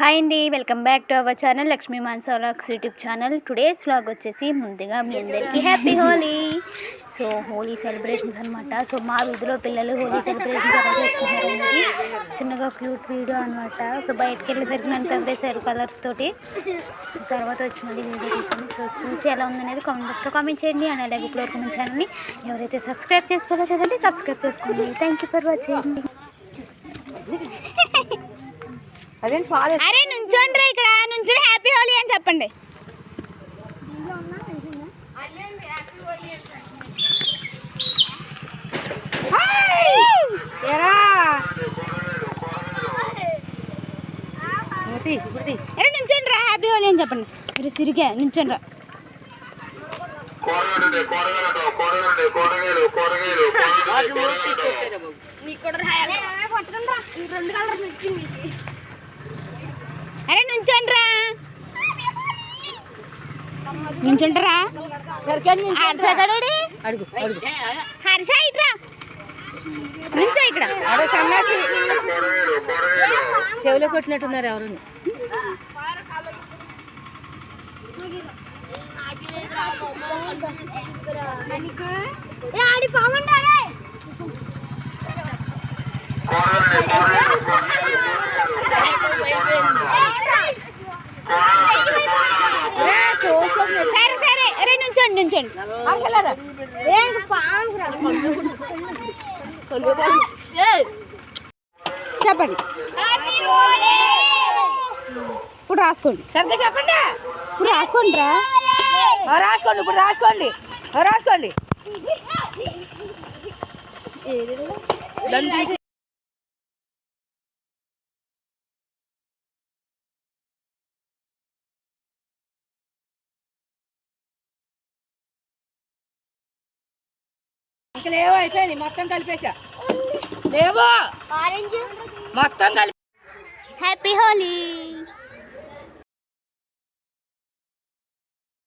Hi అండి welcome back to our channel Lakshmi మాన్సవలాక్స్ YouTube channel. Today's vlog వచ్చేసి ముందుగా మీ అందరికీ happy Holi. So Holi celebrations అనమాట సో మా వీధిలో పిల్లలు హోలీ సెలబ్రేషన్స్ ఎలా చేసుకుంటారు అనేది చిన్నగా క్యూట్ వీడియో అనమాట సో బయటకు వెళ్ళేసరికి నన్ను తవ్వేశారు కలర్స్ తోటి. సో తర్వాత వచ్చి మళ్ళీ వీడియో తీసాను సో చూసి ఎలా ఉందనేది కామెంట్ బాక్స్లో కామెంట్ చేయండి. అండ్ అలాగే ఇప్పుడు వరకు మన ఛానల్ని ఎవరైతే సబ్స్క్రైబ్ చేసుకోలేదో కదండి సబ్స్క్రైబ్ చేసుకోండి. థ్యాంక్ యూ ఫర్ వాచింగ్ అదేం ఫాలో అరే నుంచోండి ఇక్కడ నుంచొని హ్యాపీ హోలీ అని చెప్పండి. అరే నుంచోండి రా హ్యాపీ హోలీ అని చెప్పండి. మీరు సిరిగా నుంచోండి రా కూరగాయలు కూరగాయలు కూరగాయలు కూరగాయలు కూరగాయలు కూరగాయలు అరే నుంచోండి రా నుంచుంటారా. హర్ష గడడి అడుగు అడుగు. హర్ష ఇట్రా. నుంచో ఇక్కడ. అడే సన్నాసి. కూరగాయలు కూరగాయలు చెవిలో కొట్టినట్టున్నారు ఎవరు కూరగాయలు చెప్పండి. ఇప్పుడు రాసుకోండి. సరిగ్గా చెప్పండి. ఇప్పుడు రాసుకోండి రా రాసుకోండి ఇప్పుడు రాసుకోండి. రాసుకోండి. ఇంకా లేవు అయిపోయింది మొత్తం కలిపేసా. లేవు! మొత్తం కలిపి హ్యాపీ హోలీ